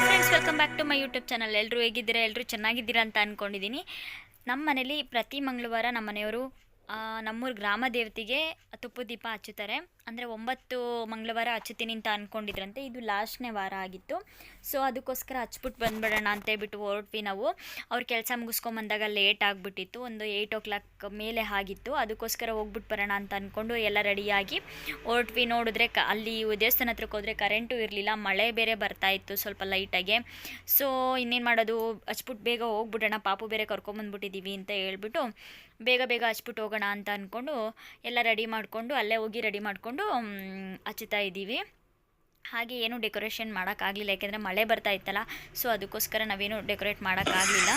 Friends welcome back to my YouTube channel ಎಲ್ಲರೂ ಹೇಗಿದ್ದೀರಾ? ಎಲ್ಲರೂ ಚೆನ್ನಾಗಿದ್ದೀರಾ ಅಂತ ಅಂದ್ಕೊಂಡಿದ್ದೀನಿ ನಮ್ಮ ಮನೇಲಿ ಪ್ರತಿ ಮಂಗಳವಾರ ನಮ್ಮ ಮನೆಯವರು ನಮ್ಮೂರ ಗ್ರಾಮ ದೇವತೆಗೆ ತುಪ್ಪು ದೀಪ ಹಚ್ಚುತ್ತಾರೆ. ಅಂದರೆ ಒಂಬತ್ತು ಮಂಗಳವಾರ ಹಚ್ಚುತ್ತೀನಿ ಅಂತ ಅಂದ್ಕೊಂಡಿದ್ರಂತೆ ಇದು ಲಾಸ್ಟ್ನೇ ವಾರ ಆಗಿತ್ತು. ಸೊ ಅದಕ್ಕೋಸ್ಕರ ಹಚ್ಬಿಟ್ಟು ಬಂದ್ಬಿಡೋಣ ಅಂತ ಹೇಳ್ಬಿಟ್ಟು ಹೊರಟ್ವಿ ನಾವು. ಅವ್ರ ಕೆಲಸ ಮುಗಿಸ್ಕೊಂಬಂದಾಗ ಲೇಟ್ ಆಗಿಬಿಟ್ಟಿತ್ತು. ಒಂದು ಏಯ್ಟ್ ಓ ಕ್ಲಾಕ್ ಮೇಲೆ ಆಗಿತ್ತು. ಅದಕ್ಕೋಸ್ಕರ ಹೋಗ್ಬಿಟ್ಟು ಬರೋಣ ಅಂತ ಅಂದ್ಕೊಂಡು ಎಲ್ಲ ರೆಡಿಯಾಗಿ ಹೊರಟ್ವಿ. ನೋಡಿದ್ರೆ ಕ, ಅಲ್ಲಿ ದೇವಸ್ಥಾನ ಹತ್ರಕ್ಕೆ ಹೋದರೆ ಕರೆಂಟು ಇರಲಿಲ್ಲ. ಮಳೆ ಬೇರೆ ಬರ್ತಾ ಇತ್ತು ಸ್ವಲ್ಪ ಲೈಟಾಗೆ ಸೊ ಇನ್ನೇನು ಮಾಡೋದು? ಹಚ್ಬಿಟ್ಟು ಬೇಗ ಹೋಗ್ಬಿಡೋಣ. ಪಾಪು ಬೇರೆ ಕರ್ಕೊಂಬಂದ್ಬಿಟ್ಟಿದ್ದೀವಿ ಅಂತ ಹೇಳ್ಬಿಟ್ಟು ಬೇಗ ಬೇಗ ಹಚ್ಬಿಟ್ಟು ಹೋಗೋಣ ಅಂತ ಅಂದ್ಕೊಂಡು ಎಲ್ಲ ರೆಡಿ ಮಾಡಿಕೊಂಡು ಅಲ್ಲೇ ಹೋಗಿ ರೆಡಿ ಮಾಡಿಕೊಂಡು ಹಚ್ಚುತ್ತಾ ಇದ್ದೀವಿ. ಹಾಗೆ ಏನು ಡೆಕೋರೇಷನ್ ಮಾಡೋಕ್ಕಾಗಲಿಲ್ಲ, ಯಾಕೆಂದರೆ ಮಳೆ ಬರ್ತಾ ಇತ್ತಲ್ಲ, ಸೊ ಅದಕ್ಕೋಸ್ಕರ ನಾವೇನು ಡೆಕೋರೇಟ್ ಮಾಡೋಕ್ಕಾಗಲಿಲ್ಲ.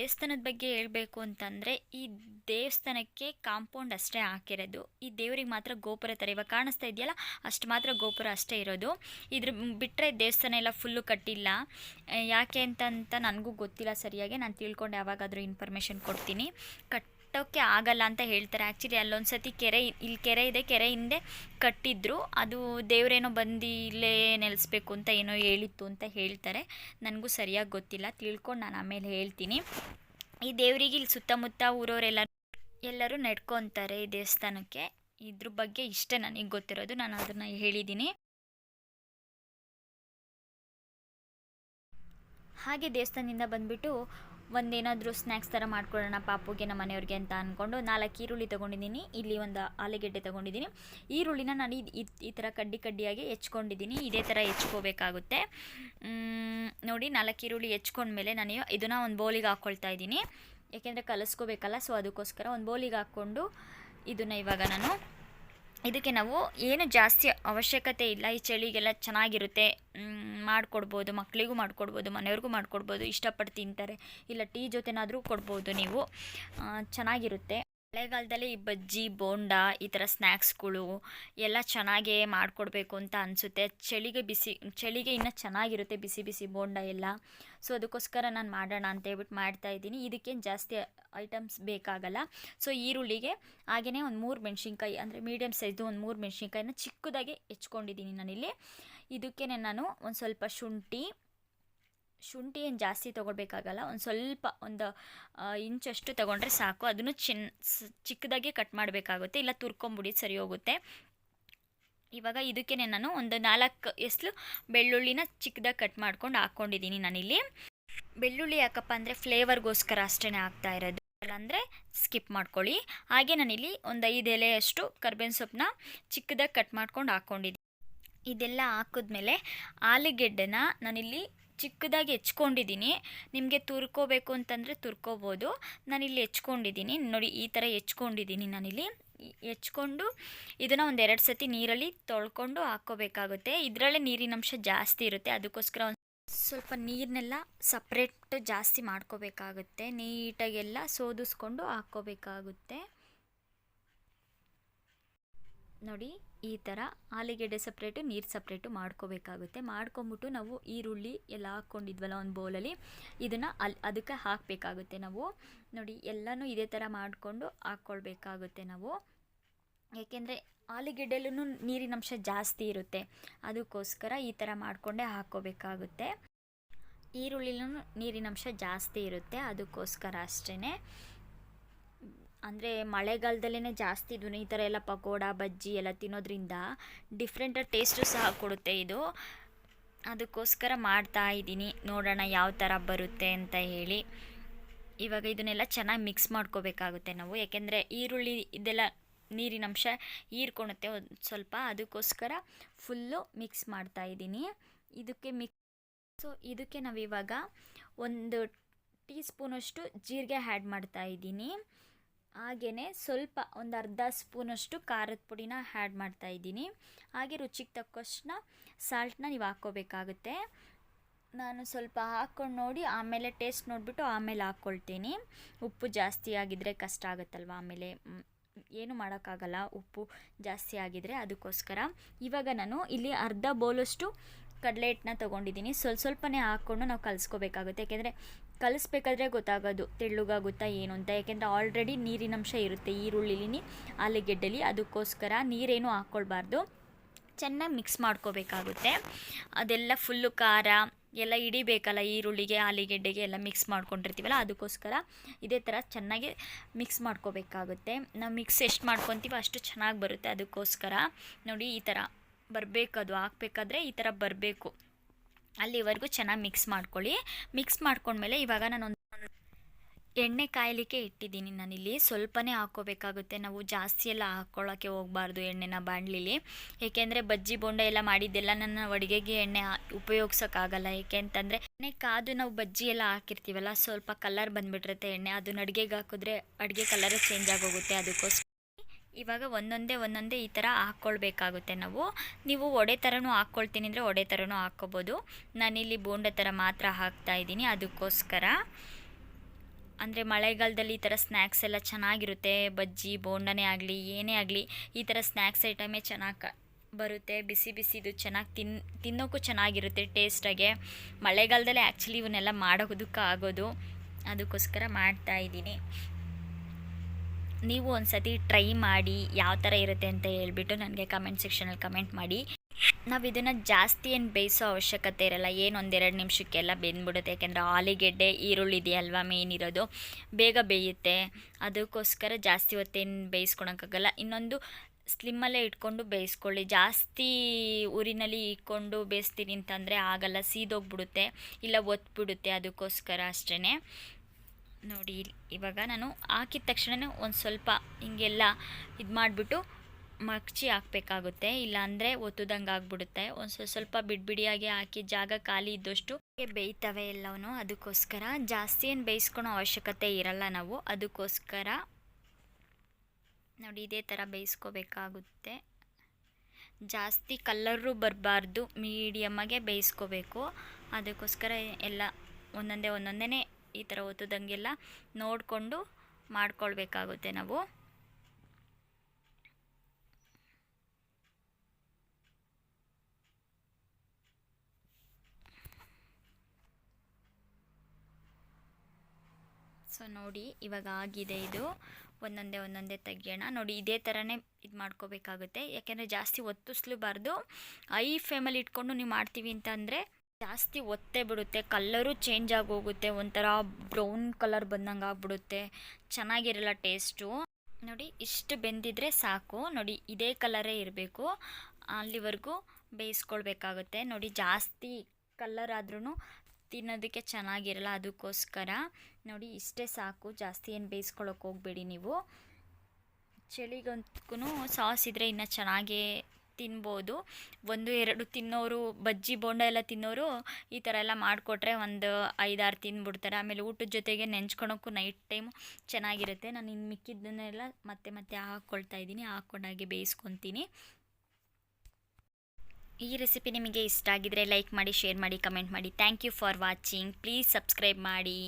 ದೇವಸ್ಥಾನದ ಬಗ್ಗೆ ಹೇಳಬೇಕು ಅಂತಂದರೆ, ಈ ದೇವಸ್ಥಾನಕ್ಕೆ ಕಾಂಪೌಂಡ್ ಅಷ್ಟೇ ಹಾಕಿರೋದು. ಈ ದೇವರಿಗೆ ಮಾತ್ರ ಗೋಪುರ ಥರ ಇವಾಗ ಕಾಣಿಸ್ತಾ ಇದೆಯಲ್ಲ, ಅಷ್ಟು ಮಾತ್ರ ಗೋಪುರ ಅಷ್ಟೇ ಇರೋದು. ಇದ್ರ ಬಿಟ್ಟರೆ ದೇವಸ್ಥಾನ ಎಲ್ಲ ಫುಲ್ಲು ಕಟ್ಟಿಲ್ಲ. ಯಾಕೆ ಅಂತಂತ ನನಗೂ ಗೊತ್ತಿಲ್ಲ ಸರಿಯಾಗಿ. ನಾನು ತಿಳ್ಕೊಂಡು ಯಾವಾಗಾದರೂ ಇನ್ಫಾರ್ಮೇಷನ್ ಕೊಡ್ತೀನಿ. ಕಟ್ಟೋಕ್ಕೆ ಆಗಲ್ಲ ಅಂತ ಹೇಳ್ತಾರೆ. ಆ್ಯಕ್ಚುಲಿ ಅಲ್ಲೊಂದು ಸತಿ ಕೆರೆ ಇಲ್ಲಿ ಕೆರೆ ಇದೆ, ಕೆರೆ ಹಿಂದೆ ಕಟ್ಟಿದ್ರು. ಅದು ದೇವರೇನೋ ಬಂದು ಇಲ್ಲೇ ನೆಲೆಸ್ಬೇಕು ಅಂತ ಏನೋ ಹೇಳಿತ್ತು ಅಂತ ಹೇಳ್ತಾರೆ. ನನಗೂ ಸರಿಯಾಗಿ ಗೊತ್ತಿಲ್ಲ. ತಿಳ್ಕೊಂಡು ನಾನು ಆಮೇಲೆ ಹೇಳ್ತೀನಿ. ಈ ದೇವರಿಗೆ ಇಲ್ಲಿ ಸುತ್ತಮುತ್ತ ಊರವರೆಲ್ಲ ಎಲ್ಲರೂ ನಡ್ಕೊತಾರೆ ಈ ದೇವಸ್ಥಾನಕ್ಕೆ. ಇದ್ರ ಬಗ್ಗೆ ಇಷ್ಟೇ ನನಗೆ ಗೊತ್ತಿರೋದು. ನಾನು ಅದನ್ನು ಹೇಳಿದ್ದೀನಿ. ಹಾಗೆ ದೇವಸ್ಥಾನದಿಂದ ಬಂದುಬಿಟ್ಟು ಒಂದೇನಾದರೂ ಸ್ನ್ಯಾಕ್ಸ್ ಥರ ಮಾಡ್ಕೊಳ್ಳೋಣ ಪಾಪುಗೆ ನಮ್ಮ ಮನೆಯವ್ರಿಗೆ ಅಂತ ಅಂದ್ಕೊಂಡು ನಾಲ್ಕು ಈರುಳ್ಳಿ ತೊಗೊಂಡಿದ್ದೀನಿ. ಇಲ್ಲಿ ಒಂದು ಆಲೂಗೆಡ್ಡೆ ತೊಗೊಂಡಿದ್ದೀನಿ. ಈರುಳ್ಳಿನ ನಾನು ಈ- ಈ ಥರ ಕಡ್ಡಿ ಕಡ್ಡಿಯಾಗಿ ಹೆಚ್ಕೊಂಡಿದ್ದೀನಿ. ಇದೇ ಥರ ಹೆಚ್ಕೋಬೇಕಾಗುತ್ತೆ. ನೋಡಿ ನಾಲ್ಕು ಈರುಳ್ಳಿ ಹೆಚ್ಕೊಂಡ್ಮೇಲೆ ನಾನು ಇದನ್ನು ಒಂದು ಬೌಲಿಗೆ ಹಾಕ್ಕೊಳ್ತಾ ಇದ್ದೀನಿ. ಯಾಕೆಂದರೆ ಕಲಿಸ್ಕೋಬೇಕಲ್ಲ ಸೊ ಅದಕ್ಕೋಸ್ಕರ ಒಂದು ಬೌಲಿಗೆ ಹಾಕ್ಕೊಂಡು ಇದನ್ನು ಇವಾಗ ನಾನು ಇದಕ್ಕೆ ನಾವು ಏನು ಜಾಸ್ತಿ ಅವಶ್ಯಕತೆ ಇಲ್ಲ. ಈ ಚಳಿಗೆಲ್ಲ ಚೆನ್ನಾಗಿರುತ್ತೆ. ಮಾಡಿಕೊಡ್ಬೋದು ಮಕ್ಕಳಿಗೂ ಮಾಡಿಕೊಡ್ಬೋದು, ಮನೆಯವ್ರಿಗೂ ಮಾಡಿಕೊಡ್ಬೋದು, ಇಷ್ಟಪಟ್ಟು ತಿಂತಾರೆ. ಇಲ್ಲ, ಟೀ ಜೊತೆನಾದರೂ ಕೊಡ್ಬೋದು ನೀವು. ಚೆನ್ನಾಗಿರುತ್ತೆ. ಮಳೆಗಾಲದಲ್ಲಿ ಈ ಬಜ್ಜಿ, ಬೋಂಡ, ಈ ಥರ ಸ್ನ್ಯಾಕ್ಸ್ಗಳು ಎಲ್ಲ ಚೆನ್ನಾಗೇ ಮಾಡಿಕೊಡ್ಬೇಕು ಅಂತ ಅನಿಸುತ್ತೆ. ಚಳಿಗೆ ಬಿಸಿ, ಚಳಿಗೆ ಇನ್ನೂ ಚೆನ್ನಾಗಿರುತ್ತೆ ಬಿಸಿ ಬಿಸಿ ಬೋಂಡ ಎಲ್ಲ. ಸೊ, ಅದಕ್ಕೋಸ್ಕರ ನಾನು ಮಾಡೋಣ ಅಂತ ಹೇಳ್ಬಿಟ್ಟು ಮಾಡ್ತಾ ಇದ್ದೀನಿ. ಇದಕ್ಕೇನು ಜಾಸ್ತಿ ಐಟಮ್ಸ್ ಬೇಕಾಗಲ್ಲ. ಸೊ, ಈರುಳ್ಳಿಗೆ ಹಾಗೆಯೇ ಒಂದು ಮೂರು ಮೆಣಸಿನ್ಕಾಯಿ, ಅಂದರೆ ಮೀಡಿಯಮ್ ಸೈಜ್ದು ಒಂದು ಮೂರು ಮೆಣಸಿನ್ಕಾಯಿನ ಚಿಕ್ಕದಾಗಿ ಹೆಚ್ಕೊಂಡಿದ್ದೀನಿ ನಾನಿಲ್ಲಿ. ಇದಕ್ಕೆ ನಾನು ಒಂದು ಸ್ವಲ್ಪ ಶುಂಠಿ ಶುಂಠಿ ಏನು ಜಾಸ್ತಿ ತೊಗೊಳ್ಬೇಕಾಗಲ್ಲ, ಒಂದು ಸ್ವಲ್ಪ ಒಂದು ಇಂಚಷ್ಟು ತೊಗೊಂಡ್ರೆ ಸಾಕು. ಅದನ್ನು ಚಿನ್ ಚಿಕ್ಕದಾಗಿ ಕಟ್ ಮಾಡಬೇಕಾಗುತ್ತೆ, ಇಲ್ಲ ತುರ್ಕೊಂಬಿಡಿ, ಸರಿ ಹೋಗುತ್ತೆ. ಇವಾಗ ಇದಕ್ಕೆ ನಾನು ಒಂದು ನಾಲ್ಕು ಎಸ್ಲು ಬೆಳ್ಳುಳ್ಳಿನ ಚಿಕ್ಕದಾಗಿ ಕಟ್ ಮಾಡ್ಕೊಂಡು ಹಾಕ್ಕೊಂಡಿದ್ದೀನಿ ನಾನಿಲ್ಲಿ. ಬೆಳ್ಳುಳ್ಳಿ ಯಾಕಪ್ಪ ಅಂದರೆ ಫ್ಲೇವರ್ಗೋಸ್ಕರ ಅಷ್ಟೇ ಆಗ್ತಾ ಇರೋದು. ಅಂದರೆ ಸ್ಕಿಪ್ ಮಾಡ್ಕೊಳ್ಳಿ. ಹಾಗೆ ನಾನಿಲ್ಲಿ ಒಂದು ಐದು ಎಲೆಯಷ್ಟು ಕರ್ಬೇವಿನ ಸೊಪ್ಪನ್ನ ಚಿಕ್ಕದಾಗಿ ಕಟ್ ಮಾಡ್ಕೊಂಡು ಹಾಕ್ಕೊಂಡಿದ್ದೀನಿ ಇದೆಲ್ಲ ಹಾಕಿದ್ಮೇಲೆ ಆಲೂಗೆಡ್ಡೆನ ನಾನಿಲ್ಲಿ ಚಿಕ್ಕದಾಗಿ ಹೆಚ್ಕೊಂಡಿದ್ದೀನಿ ನಿಮಗೆ ತುರ್ಕೋಬೇಕು ಅಂತಂದರೆ ತುರ್ಕೋಬೋದು. ನಾನಿಲ್ಲಿ ಹೆಚ್ಕೊಂಡಿದ್ದೀನಿ ನೋಡಿ, ಈ ಥರ ಹೆಚ್ಕೊಂಡಿದ್ದೀನಿ ನಾನಿಲ್ಲಿ. ಹೆಚ್ಕೊಂಡು ಇದನ್ನು ಒಂದು ಎರಡು ಸತಿ ನೀರಲ್ಲಿ ತೊಳ್ಕೊಂಡು ಹಾಕ್ಕೋಬೇಕಾಗುತ್ತೆ ಇದರಲ್ಲೇ ನೀರಿನಂಶ ಜಾಸ್ತಿ ಇರುತ್ತೆ. ಅದಕ್ಕೋಸ್ಕರ ಸ್ವಲ್ಪ ನೀರನ್ನೆಲ್ಲ ಸಪ್ರೇಟ್ ಜಾಸ್ತಿ ಮಾಡ್ಕೋಬೇಕಾಗುತ್ತೆ. ನೀಟಾಗೆಲ್ಲ ಸೋದಿಸ್ಕೊಂಡು ಹಾಕ್ಕೋಬೇಕಾಗುತ್ತೆ ನೋಡಿ, ಈ ಥರ ಆಲೂಗೆಡ್ಡೆ ಸಪ್ರೇಟು ನೀರು ಸಪ್ರೇಟು ಮಾಡ್ಕೋಬೇಕಾಗುತ್ತೆ. ಮಾಡ್ಕೊಂಬಿಟ್ಟು ನಾವು ಈರುಳ್ಳಿ ಎಲ್ಲ ಹಾಕ್ಕೊಂಡಿದ್ವಲ್ಲ ಒಂದು ಬೌಲಲ್ಲಿ ಇದನ್ನು ಅಲ್ಲಿ ಅದಕ್ಕೆ ಹಾಕಬೇಕಾಗುತ್ತೆ ನಾವು. ನೋಡಿ, ಎಲ್ಲನೂ ಇದೇ ಥರ ಮಾಡಿಕೊಂಡು ಹಾಕ್ಕೊಳ್ಬೇಕಾಗುತ್ತೆ ನಾವು. ಏಕೆಂದರೆ ಆಲೂಗೆಡ್ಡೆಲೂ ನೀರಿನಂಶ ಜಾಸ್ತಿ ಇರುತ್ತೆ. ಅದಕ್ಕೋಸ್ಕರ ಈ ಥರ ಮಾಡಿಕೊಂಡೇ ಹಾಕ್ಕೋಬೇಕಾಗುತ್ತೆ. ಈರುಳ್ಳಿಲೂ ನೀರಿನಂಶ ಜಾಸ್ತಿ ಇರುತ್ತೆ, ಅದಕ್ಕೋಸ್ಕರ ಅಷ್ಟೇ ಅಂದರೆ ಮಳೆಗಾಲದಲ್ಲೇ ಜಾಸ್ತಿ ಇದನ್ನು ಈ ಥರ ಎಲ್ಲ ಪಕೋಡ, ಬಜ್ಜಿ ಎಲ್ಲ ತಿನ್ನೋದ್ರಿಂದ ಡಿಫ್ರೆಂಟಾಗಿ ಟೇಸ್ಟು ಸಹ ಕೊಡುತ್ತೆ ಇದು. ಅದಕ್ಕೋಸ್ಕರ ಮಾಡ್ತಾ ಇದ್ದೀನಿ. ನೋಡೋಣ ಯಾವ ಥರ ಬರುತ್ತೆ ಅಂತ ಹೇಳಿ. ಇವಾಗ ಇದನ್ನೆಲ್ಲ ಚೆನ್ನಾಗಿ ಮಿಕ್ಸ್ ಮಾಡ್ಕೋಬೇಕಾಗುತ್ತೆ ನಾವು. ಯಾಕೆಂದರೆ ಈರುಳ್ಳಿ ಇದೆಲ್ಲ ನೀರಿನಂಶ ಹೀರ್ಕೊಳುತ್ತೆ ಒಂದು ಸ್ವಲ್ಪ. ಅದಕ್ಕೋಸ್ಕರ ಫುಲ್ಲು ಮಿಕ್ಸ್ ಮಾಡ್ತಾ ಇದ್ದೀನಿ. ಇದಕ್ಕೆ ಮಿಕ್ಸ್ ಸೊ ಇದಕ್ಕೆ ನಾವಿವಾಗ ಒಂದು ಟೀ ಸ್ಪೂನಷ್ಟು ಜೀರಿಗೆ ಆ್ಯಡ್ ಮಾಡ್ತಾ ಇದ್ದೀನಿ. ಹಾಗೆಯೇ ಸ್ವಲ್ಪ ಒಂದು ಅರ್ಧ ಸ್ಪೂನಷ್ಟು ಖಾರದ ಪುಡಿನ ಆ್ಯಡ್ ಮಾಡ್ತಾ ಇದ್ದೀನಿ. ಹಾಗೆ ರುಚಿಗೆ ತಕ್ಕಷ್ಟು ಸಾಲ್ಟನ್ನ ನೀವು ಹಾಕ್ಕೋಬೇಕಾಗುತ್ತೆ. ನಾನು ಸ್ವಲ್ಪ ಹಾಕ್ಕೊಂಡು ನೋಡಿ, ಆಮೇಲೆ ಟೇಸ್ಟ್ ನೋಡಿಬಿಟ್ಟು ಆಮೇಲೆ ಹಾಕ್ಕೊಳ್ತೀನಿ. ಉಪ್ಪು ಜಾಸ್ತಿ ಆಗಿದ್ದರೆ ಕಷ್ಟ ಆಗುತ್ತಲ್ವ ಆಮೇಲೆ? ಏನು ಮಾಡೋಕ್ಕಾಗಲ್ಲ ಉಪ್ಪು ಜಾಸ್ತಿ ಆಗಿದ್ದರೆ ಅದಕ್ಕೋಸ್ಕರ. ಇವಾಗ ನಾನು ಇಲ್ಲಿ ಅರ್ಧ ಬೌಲಷ್ಟು ಕಡಲೆ ಹಿಟ್ಟನ್ನ ತೊಗೊಂಡಿದ್ದೀನಿ. ಸ್ವಲ್ಪ ಸ್ವಲ್ಪನೇ ಹಾಕ್ಕೊಂಡು ನಾವು ಕಲಿಸ್ಕೋಬೇಕಾಗುತ್ತೆ. ಯಾಕೆಂದರೆ ಕಲಿಸ್ಬೇಕಾದ್ರೆ ಗೊತ್ತಾಗೋದು ತೆಳ್ಳಗಾಗುತ್ತಾ ಏನು ಅಂತ. ಯಾಕೆಂದರೆ ಆಲ್ರೆಡಿ ನೀರಿನಂಶ ಇರುತ್ತೆ. ಈರುಳ್ಳಿಲಿ ಆಲೂಗೆಡ್ಡೆಲಿ. ಅದಕ್ಕೋಸ್ಕರ ನೀರೇನು ಹಾಕ್ಕೊಳ್ಬಾರ್ದು. ಚೆನ್ನಾಗಿ ಮಿಕ್ಸ್ ಮಾಡ್ಕೋಬೇಕಾಗುತ್ತೆ. ಅದೆಲ್ಲ ಫುಲ್ಲು ಖಾರ ಎಲ್ಲ ಹಿಡಿಬೇಕಲ್ಲ, ಈರುಳ್ಳಿಗೆ, ಆಲೂಗೆಡ್ಡೆಗೆ ಎಲ್ಲ ಮಿಕ್ಸ್ ಮಾಡ್ಕೊಂಡಿರ್ತೀವಲ್ಲ, ಅದಕ್ಕೋಸ್ಕರ ಇದೇ ಥರ ಚೆನ್ನಾಗಿ ಮಿಕ್ಸ್ ಮಾಡ್ಕೋಬೇಕಾಗುತ್ತೆ. ನಾವು ಮಿಕ್ಸ್ ಎಷ್ಟು ಮಾಡ್ಕೊತೀವೋ ಅಷ್ಟು ಚೆನ್ನಾಗಿ ಬರುತ್ತೆ. ಅದಕ್ಕೋಸ್ಕರ ನೋಡಿ ಈ ಥರ ಬರಬೇಕು, ಅದು ಹಾಕ್ಬೇಕಾದ್ರೆ ಈ ಥರ ಬರಬೇಕು. ಅಲ್ಲಿವರೆಗೂ ಚೆನ್ನಾಗಿ ಮಿಕ್ಸ್ ಮಾಡ್ಕೊಳ್ಳಿ. ಮಿಕ್ಸ್ ಮಾಡ್ಕೊಂಡ್ಮೇಲೆ ಇವಾಗ ನಾನೊಂದು ಎಣ್ಣೆ ಕಾಯಲಿಕ್ಕೆ ಇಟ್ಟಿದ್ದೀನಿ ನಾನಿಲ್ಲಿ. ಸ್ವಲ್ಪನೇ ಹಾಕ್ಕೋಬೇಕಾಗುತ್ತೆ. ನಾವು ಜಾಸ್ತಿ ಎಲ್ಲ ಹಾಕ್ಕೊಳ್ಳೋಕ್ಕೆ ಹೋಗಬಾರ್ದು ಎಣ್ಣೆನ ಬಾಣಲಿಲಿ. ಏಕೆಂದರೆ ಬಜ್ಜಿ ಬೋಂಡ ಎಲ್ಲ ಮಾಡಿದ್ದೆಲ್ಲ ನನ್ನ ಅಡುಗೆಗೆ ಎಣ್ಣೆ ಉಪಯೋಗಿಸೋಕ್ಕಾಗಲ್ಲ. ಏಕೆ ಅಂತಂದರೆ ಎಣ್ಣೆ ಕಾದು ನಾವು ಬಜ್ಜಿ ಎಲ್ಲ ಹಾಕಿರ್ತೀವಲ್ಲ, ಸ್ವಲ್ಪ ಕಲರ್ ಬಂದುಬಿಟ್ಟಿರುತ್ತೆ ಎಣ್ಣೆ. ಅದನ್ನ ಅಡುಗೆಗೆ ಹಾಕಿದ್ರೆ ಅಡುಗೆ ಕಲರೇ ಚೇಂಜ್ ಆಗೋಗುತ್ತೆ ಅದಕ್ಕೋಸ್ಕರ. ಇವಾಗ ಒಂದೊಂದೇ ಒಂದೊಂದೇ ಈ ಥರ ಹಾಕ್ಕೊಳ್ಬೇಕಾಗುತ್ತೆ ನಾವು. ನೀವು ಒಡೆ ಥರನೂ ಹಾಕ್ಕೊಳ್ತೀನಿ ಅಂದರೆ ಒಡೆ ಥರನೂ ಹಾಕ್ಕೋಬೋದು. ನಾನಿಲ್ಲಿ ಬೋಂಡ ಥರ ಮಾತ್ರ ಹಾಕ್ತಾ ಇದ್ದೀನಿ ಅದಕ್ಕೋಸ್ಕರ. ಅಂದರೆ ಮಳೆಗಾಲದಲ್ಲಿ ಈ ಥರ ಸ್ನ್ಯಾಕ್ಸ್ ಎಲ್ಲ ಚೆನ್ನಾಗಿರುತ್ತೆ. ಬಜ್ಜಿ, ಬೋಂಡನೇ ಆಗಲಿ, ಏನೇ ಆಗಲಿ, ಈ ಥರ ಸ್ನ್ಯಾಕ್ಸ್ ಐಟಮೇ ಚೆನ್ನಾಗಿ ಬರುತ್ತೆ. ಬಿಸಿ ಬಿಸಿದು ಚೆನ್ನಾಗಿ ತಿನ್ ತಿನ್ನೋಕ್ಕೂ ಚೆನ್ನಾಗಿರುತ್ತೆ ಟೇಸ್ಟಾಗೆ. ಮಳೆಗಾಲದಲ್ಲೇ ಆ್ಯಕ್ಚುಲಿ ಇವನ್ನೆಲ್ಲ ಮಾಡೋದಕ್ಕೆ ಆಗೋದು. ಅದಕ್ಕೋಸ್ಕರ ಮಾಡ್ತಾ ಇದ್ದೀನಿ. ನೀವು ಒಂದು ಸತಿ ಟ್ರೈ ಮಾಡಿ ಯಾವ ಥರ ಇರುತ್ತೆ ಅಂತ ಹೇಳ್ಬಿಟ್ಟು ನನಗೆ ಕಮೆಂಟ್ ಸೆಕ್ಷನಲ್ಲಿ ಕಮೆಂಟ್ ಮಾಡಿ. ನಾವು ಇದನ್ನು ಜಾಸ್ತಿ ಏನು ಬೇಯಿಸೋ ಅವಶ್ಯಕತೆ ಇರಲ್ಲ, ಏನು ಒಂದೆರಡು ನಿಮಿಷಕ್ಕೆಲ್ಲ ಬೆಂದ್ಬಿಡುತ್ತೆ. ಯಾಕೆಂದರೆ ಆಲಿಗೆಡ್ಡೆ, ಈರುಳ್ಳಿ ಇದೆಯಲ್ವಾ ಮೇನ್ ಇರೋದು. ಬೇಗ ಬೇಯುತ್ತೆ. ಅದಕ್ಕೋಸ್ಕರ ಜಾಸ್ತಿ ಹೊತ್ತೇನು ಬೇಯಿಸ್ಕೊಳಕ್ಕಾಗಲ್ಲ. ಇನ್ನೊಂದು ಸ್ಲಿಮ್ಮಲ್ಲೇ ಇಟ್ಕೊಂಡು ಬೇಯಿಸ್ಕೊಳ್ಳಿ. ಜಾಸ್ತಿ ಊರಿನಲ್ಲಿ ಇಟ್ಕೊಂಡು ಬೇಯಿಸ್ತೀನಿ ಅಂತಂದರೆ ಆಗಲ್ಲ, ಸೀದೋಗ್ಬಿಡುತ್ತೆ. ಇಲ್ಲ ಒತ್ಬಿಡುತ್ತೆ ಅದಕ್ಕೋಸ್ಕರ ಅಷ್ಟೇ ನೋಡಿ ಇವಾಗ ನಾನು ಹಾಕಿದ ತಕ್ಷಣ ಒಂದು ಸ್ವಲ್ಪ ಹಿಂಗೆಲ್ಲ ಇದು ಮಾಡಿಬಿಟ್ಟು ಮಗ್ಚಿ ಹಾಕಬೇಕಾಗುತ್ತೆ. ಇಲ್ಲಾಂದರೆ ಒತ್ತುದಂಗೆ ಆಗ್ಬಿಡುತ್ತೆ. ಒಂದು ಸ್ವಲ್ಪ ಸ್ವಲ್ಪ ಬಿಡಿಬಿಡಿಯಾಗಿ ಹಾಕಿ ಜಾಗ ಖಾಲಿ ಇದ್ದಷ್ಟು ಬೇಯ್ತವೆ ಎಲ್ಲವೂ ಅದಕ್ಕೋಸ್ಕರ ಜಾಸ್ತಿ ಏನು ಬೇಯಿಸ್ಕೊಳೋ ಅವಶ್ಯಕತೆ ಇರಲ್ಲ ನಾವು. ಅದಕ್ಕೋಸ್ಕರ ನೋಡಿ, ಇದೇ ಥರ ಬೇಯಿಸ್ಕೋಬೇಕಾಗುತ್ತೆ. ಜಾಸ್ತಿ ಕಲ್ಲರು ಬರಬಾರ್ದು. ಮೀಡಿಯಮ್ಮಾಗೆ ಬೇಯಿಸ್ಕೋಬೇಕು. ಅದಕ್ಕೋಸ್ಕರ ಎಲ್ಲ ಒಂದೊಂದೇ ಒಂದೊಂದೇ ಈ ಥರ ಒತ್ತದಂಗೆಲ್ಲ ನೋಡಿಕೊಂಡು ಮಾಡ್ಕೊಳ್ಬೇಕಾಗುತ್ತೆ ನಾವು. ಸೊ ನೋಡಿ, ಇವಾಗ ಆಗಿದೆ ಇದು. ಒಂದೊಂದೇ ಒಂದೊಂದೇ ತೆಗಿಯೋಣ. ನೋಡಿ, ಇದೇ ಥರನೇ ಇದು ಮಾಡ್ಕೋಬೇಕಾಗುತ್ತೆ. ಯಾಕೆಂದರೆ ಜಾಸ್ತಿ ಒತ್ತಿಸ್ಲೂಬಾರ್ದು. ಐ ಫೇಮಲ್ಲಿ ಇಟ್ಕೊಂಡು ನೀವು ಮಾಡ್ತೀವಿ ಅಂತಂದರೆ ಜಾಸ್ತಿ ಒತ್ತೇ ಬಿಡುತ್ತೆ, ಕಲ್ಲರು ಚೇಂಜ್ ಆಗೋಗುತ್ತೆ, ಒಂಥರ ಬ್ರೌನ್ ಕಲರ್ ಬಂದಂಗೆ ಆಗ್ಬಿಡುತ್ತೆ. ಚೆನ್ನಾಗಿರಲ್ಲ ಟೇಸ್ಟು ನೋಡಿ, ಇಷ್ಟು ಬೆಂದಿದ್ರೆ ಸಾಕು. ನೋಡಿ, ಇದೇ ಕಲರೇ ಇರಬೇಕು. ಅಲ್ಲಿವರೆಗೂ ಬೇಯಿಸ್ಕೊಳ್ಬೇಕಾಗುತ್ತೆ. ನೋಡಿ, ಜಾಸ್ತಿ ಕಲ್ಲರ್ ಆದ್ರೂ ತಿನ್ನೋದಕ್ಕೆ ಚೆನ್ನಾಗಿರಲ್ಲ ಅದಕ್ಕೋಸ್ಕರ. ನೋಡಿ, ಇಷ್ಟೇ ಸಾಕು. ಜಾಸ್ತಿ ಏನು ಬೇಯಿಸ್ಕೊಳಕ್ಕೆ ಹೋಗಬೇಡಿ ನೀವು. ಚಳಿಗಂತೂ ಸಾಸ್ ಇದ್ದರೆ ಇನ್ನೂ ಚೆನ್ನಾಗೇ ತಿನ್ಬೋದು. ಒಂದು, ಎರಡು ತಿನ್ನೋರು, ಬಜ್ಜಿ, ಬೋಂಡ ಎಲ್ಲ ತಿನ್ನೋರು ಈ ಥರ ಎಲ್ಲ ಮಾಡಿಕೊಟ್ರೆ ಒಂದು ಐದಾರು ತಿಂದ್ಬಿಡ್ತಾರೆ ಆಮೇಲೆ ಊಟದ ಜೊತೆಗೆ ನೆಂಚ್ಕೊಳೋಕ್ಕೂ ನೈಟ್ ಟೈಮ್ ಚೆನ್ನಾಗಿರುತ್ತೆ. ನಾನು ಇನ್ನು ಮಿಕ್ಕಿದ್ದನ್ನೆಲ್ಲ ಮತ್ತೆ ಮತ್ತೆ ಹಾಕ್ಕೊಳ್ತಾ ಇದ್ದೀನಿ. ಹಾಕ್ಕೊಂಡಾಗೆ ಬೇಯಿಸ್ಕೊತೀನಿ. ಈ ರೆಸಿಪಿ ನಿಮಗೆ ಇಷ್ಟ ಆಗಿದರೆ ಲೈಕ್ ಮಾಡಿ ಶೇರ್ ಮಾಡಿ ಕಮೆಂಟ್ ಮಾಡಿ. Thank you for watching please subscribe ಮಾಡಿ.